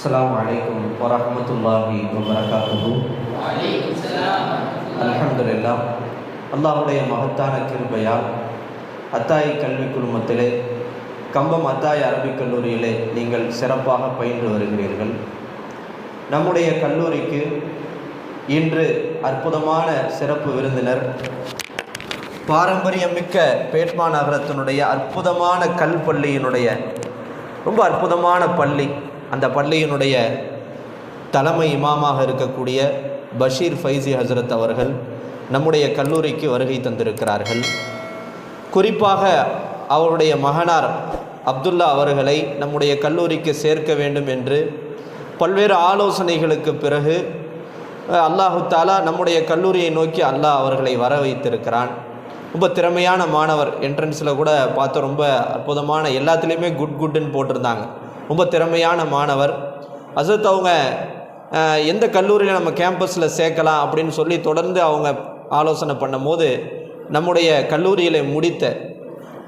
السلام عليكم ورحمة الله وبركاته அல்ஹம்துலில்லா அல்லாஹுடைய மகத்தான கிருபையால் அத்தாய் கல்வி குழுமத்திலே கம்பம் அத்தாய் அரபிக் கல்லூரியிலே நீங்கள் சிறப்பாக பயின்று வருகிறீர்கள் நம்முடைய கல்லூரிக்கு இன்று அற்புதமான சிறப்பு விருந்தினர் பாரம்பரியமிக்க பேட்மா நகரத்தினுடைய அற்புதமான கல் பள்ளியினுடைய ரொம்ப அற்புதமான பள்ளி அந்த பள்ளியினுடைய தலைமை இமாமாக இருக்கக்கூடிய பஷீர் ஃபைசி ஹசரத் அவர்கள் நம்முடைய கல்லூரிக்கு வருகை தந்திருக்கிறார்கள். குறிப்பாக அவருடைய மகனார் அப்துல்லா அவர்களை நம்முடைய கல்லூரிக்கு சேர்க்க வேண்டும் என்று பல்வேறு ஆலோசனைகளுக்கு பிறகு அல்லாஹு தாலா நம்முடைய கல்லூரியை நோக்கி அல்லாஹ் அவர்களை வர வைத்திருக்கிறான். ரொம்ப திறமையான மாணவர் என்ட்ரன்ஸில் கூட பார்த்தோம் ரொம்ப அற்புதமான எல்லாத்துலேயுமே குட் குட்டுன்னு போட்டிருந்தாங்க. ரொம்ப திறமையான மாணவர். அசத் அவங்க எந்த கல்லூரியில் நம்ம கேம்பஸில் சேர்க்கலாம் அப்படின்னு சொல்லி தொடர்ந்து அவங்க ஆலோசனை பண்ணும்போது நம்முடைய கல்லூரியில் முடித்த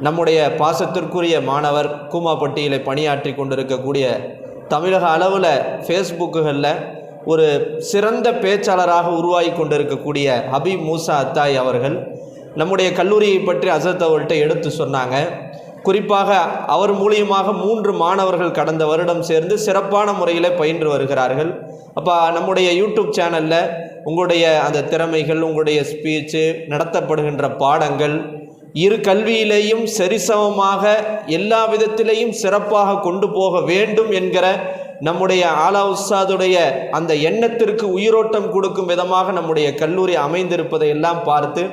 நம்முடைய பாசத்திற்குரிய மாணவர் கூமாப்பட்டியில் பணியாற்றி கொண்டிருக்கக்கூடிய தமிழக அளவில் ஃபேஸ்புக்குகளில் ஒரு சிறந்த பேச்சாளராக உருவாகி கொண்டிருக்கக்கூடிய ஹபீப் மூசா அத்தாய் அவர்கள் நம்முடைய கல்லூரியை பற்றி அசத் அவர்கள்ட்ட எடுத்து சொன்னாங்க. குறிப்பாக அவர் மூலியமாக மூன்று மாணவர்கள் கடந்த வருடம் சேர்ந்து சிறப்பான முறையில் பயின்று வருகிறார்கள். அப்போ நம்முடைய யூடியூப் சேனலில் உங்களுடைய அந்த திறமைகள் உங்களுடைய ஸ்பீச்சு நடத்தப்படுகின்ற பாடங்கள் இரு கல்வியிலேயும் சரிசமமாக எல்லா விதத்திலேயும் சிறப்பாக கொண்டு போக வேண்டும் என்கிற நம்முடைய ஆலா உஸ்தாதுடைய அந்த எண்ணத்திற்கு உயிரோட்டம் கொடுக்கும் விதமாக நம்முடைய கல்லூரி அமைந்திருப்பதை எல்லாம் பார்த்து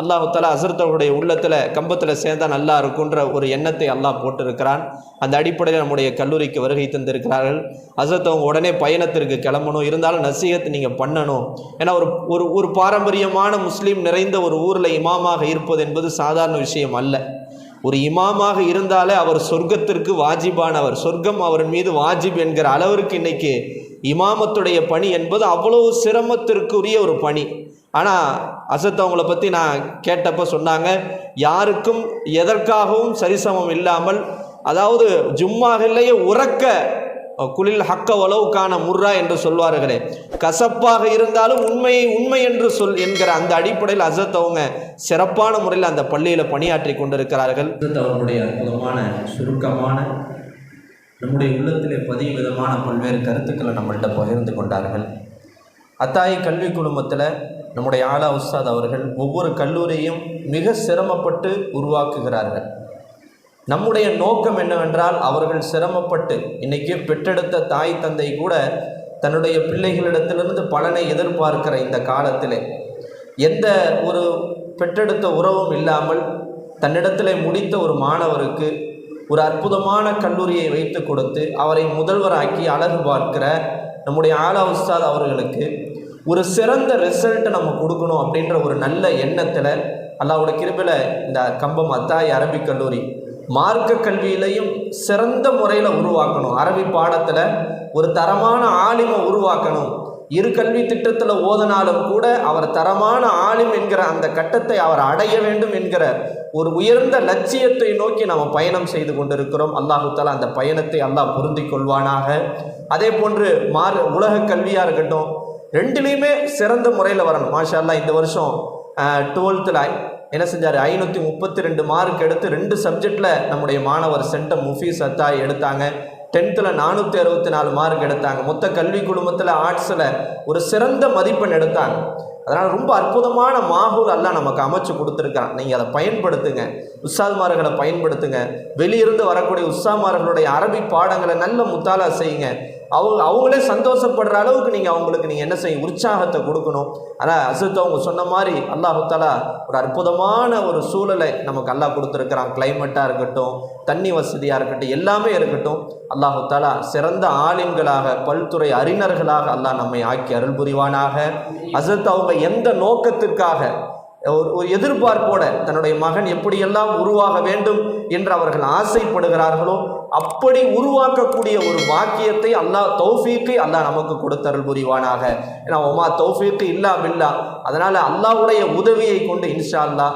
அல்லாஹு அசர்த்தவர்களுடைய உள்ளத்தில் கம்பத்தில் சேர்ந்தால் நல்லா இருக்குன்ற ஒரு எண்ணத்தை அல்லாஹ் போட்டிருக்கிறான். அந்த அடிப்படையில் நம்முடைய கல்லூரிக்கு வருகை தந்திருக்கிறார்கள். அசர்த்தவங்க உடனே பயணத்திற்கு கிளம்பணும். இருந்தாலும் நசீகத்தை நீங்கள் பண்ணணும். ஏன்னா ஒரு ஒரு ஒரு பாரம்பரியமான முஸ்லீம் நிறைந்த ஒரு ஊரில் இமாமாக இருப்பது என்பது சாதாரண விஷயம் அல்ல. ஒரு இமாமாக இருந்தாலே அவர் சொர்க்கத்திற்கு வாஜிபானவர். சொர்க்கம் அவர் மீது வாஜிப் என்கிற அளவிற்கு இன்னைக்கு இமாமத்துடைய பணி என்பது அவ்வளவு சிரமத்திற்குரிய ஒரு பணி. ஆனால் அசத் அவங்கள பற்றி நான் கேட்டப்ப சொன்னாங்க யாருக்கும் எதற்காகவும் சரிசமம் இல்லாமல் அதாவது ஜும்மாவிலேயே உறக்க குளில் ஹக்க உளவுக்கான முர்ரா என்று சொல்வார்களே. கசப்பாக இருந்தாலும் உண்மையை உண்மை என்று சொல் என்கிற அந்த அடிப்படையில் அசத் அவங்க சிறப்பான முறையில் அந்த பள்ளியில் பணியாற்றி கொண்டிருக்கிறார்கள். அவர்களுடைய அற்புதமான சுருக்கமான நம்முடைய உள்ளத்திலே பதிவு விதமான பல்வேறு கருத்துக்களை நம்மள்கிட்ட பகிர்ந்து கொண்டார்கள். அத்தாய் கல்வி குழுமத்தில் நம்முடைய ஆலா உஸ்தாத் அவர்கள் ஒவ்வொரு கல்லூரியும் மிக சிரமப்பட்டு உருவாக்குகிறார்கள். நம்முடைய நோக்கம் என்னவென்றால் அவர்கள் சிரமப்பட்டு இன்றைக்கி பெற்றெடுத்த தாய் தந்தை கூட தன்னுடைய பிள்ளைகளிடத்திலிருந்து பலனை எதிர்பார்க்கிற இந்த காலத்திலே எந்த ஒரு பெற்றெடுத்த உறவும் இல்லாமல் தன்னிடத்திலே முடித்த ஒரு மாணவருக்கு ஒரு அற்புதமான கல்லூரியை வைத்து கொடுத்து அவரை முதல்வராக்கி அழகு பார்க்கிற நம்முடைய ஆலா உஸ்தாத் அவர்களுக்கு ஒரு சிறந்த ரிசல்ட்டை நம்ம கொடுக்கணும் அப்படின்ற ஒரு நல்ல எண்ணத்தில் அல்லாவோட கிருபில் இந்த கம்பம் அத்தாய் அரபிக் கல்லூரி மார்க்க கல்வியிலையும் சிறந்த முறையில் உருவாக்கணும். அரபி பாடத்தில் ஒரு தரமான ஆலிமை உருவாக்கணும். இரு கல்வி திட்டத்தில் ஓதனாலும் கூட அவர் தரமான ஆளும் என்கிற அந்த கட்டத்தை அவர் அடைய வேண்டும் என்கிற ஒரு உயர்ந்த லட்சியத்தை நோக்கி நாம் பயணம் செய்து கொண்டிருக்கிறோம். அல்லாஹு தாலா அந்த பயணத்தை அல்லாஹ் பொருந்தி கொள்வானாக. அதே போன்று மார் உலக கல்வியாக இருக்கட்டும் ரெண்டுலேயுமே சிறந்த முறையில் வரணும். மாஷா இந்த வருஷம் டுவெல்த்தில் என்ன செஞ்சார்? ஐநூற்றி முப்பத்தி ரெண்டு மார்க் எடுத்து ரெண்டு சப்ஜெக்டில் நம்முடைய மாணவர் சென்டம் முஃபீஸ் அத்தாய் எடுத்தாங்க. டென்த்தில் நானூற்றி அறுபத்தி நாலு மார்க் எடுத்தாங்க. மொத்த கல்வி குழுமத்தில் ஆர்ட்ஸில் ஒரு சிறந்த மதிப்பெண் எடுத்தாங்க. அதனால் ரொம்ப அற்புதமான மாகூல் எல்லாம் நமக்கு அமைச்சு கொடுத்துருக்கான் நீங்கள் அதை பயன்படுத்துங்க. உஸ்தாத்மார்களை பயன்படுத்துங்க. வெளியிருந்து வரக்கூடிய உஸ்தாமார்களுடைய அரபி பாடங்களை நல்ல முத்தாலா செய்யுங்க. அவங்க அவங்களே சந்தோஷப்படுற அளவுக்கு நீங்கள் அவங்களுக்கு நீங்கள் என்ன செய்யும் உற்சாகத்தை கொடுக்கணும். ஆனால் அசத்து அவங்க சொன்ன மாதிரி அல்லாஹ் தாலா ஒரு அற்புதமான ஒரு சூழலை நமக்கு அல்லாஹ் கொடுத்துருக்குறான். கிளைமேட்டாக இருக்கட்டும் தண்ணி வசதியாக இருக்கட்டும் எல்லாமே இருக்கட்டும். அல்லாஹுத்தாலா சிறந்த ஆலிம்களாக பல்துறை அறிஞர்களாக அல்லாஹ் நம்மை ஆக்கி அருள் புரிவானாக அசத் அவங்க எந்த நோக்கத்திற்காக? ஒரு ஒரு எதிர்பார்ப்போட தன்னுடைய மகன் எப்படியெல்லாம் உருவாக வேண்டும் என்று அவர்கள் ஆசைப்படுகிறார்களோ அப்படி உருவாக்கக்கூடிய ஒரு வாக்கியத்தை அல்லாஹ் தௌஃபீக்கை அல்லாஹ் நமக்கு கொடுத்தருள் புரிவானாக. ஏன்னா ஒமா தௌஃபீக்கு இல்லா பில்லா. அதனால் அல்லாஹுடைய உதவியை கொண்டு இன்ஷா அல்லா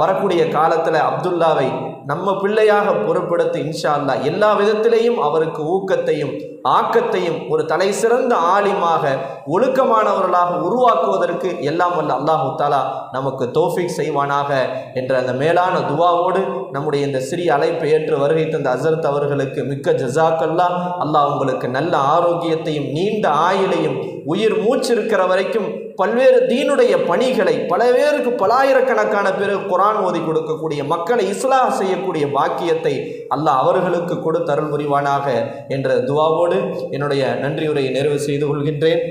வரக்கூடிய காலத்தில் அப்துல்லாவை நம்ம பிள்ளையாக பொறுப்படுத்த இன்ஷா அல்லாஹ் எல்லா விதத்திலையும் அவருக்கு ஊக்கத்தையும் ஆக்கத்தையும் ஒரு தலை சிறந்த ஆலிமாக ஒழுக்கமானவர்களாக உருவாக்குவதற்கு எல்லாம் வல்ல அல்லாஹு தாலா நமக்கு தோஃபிக் செய்வானாக என்ற அந்த மேலான துவாவோடு நம்முடைய இந்த சிறிய அழைப்பை ஏற்று வருகை தந்த அசரத் அவர்களுக்கு மிக்க ஜசாக்கல்லா அல்லாஹ் உங்களுக்கு நல்ல ஆரோக்கியத்தையும் நீண்ட ஆயுளையும் உயிர் மூச்சு இருக்கிற வரைக்கும் பல்வேறு தீனுடைய பணிகளை பலவேருக்கு பலாயிரக்கணக்கான பேர் குரான் ஓதி கொடுக்கக்கூடிய மக்களை இஸ்லாஹ் செய்யக்கூடிய பாக்கியத்தை அல்லாஹ் அவர்களுக்கு கொடுத்தருள் புரிவானாக என்ற துவாவோடு என்னுடைய நன்றியுரையை நிறைவு செய்து கொள்கின்றேன்.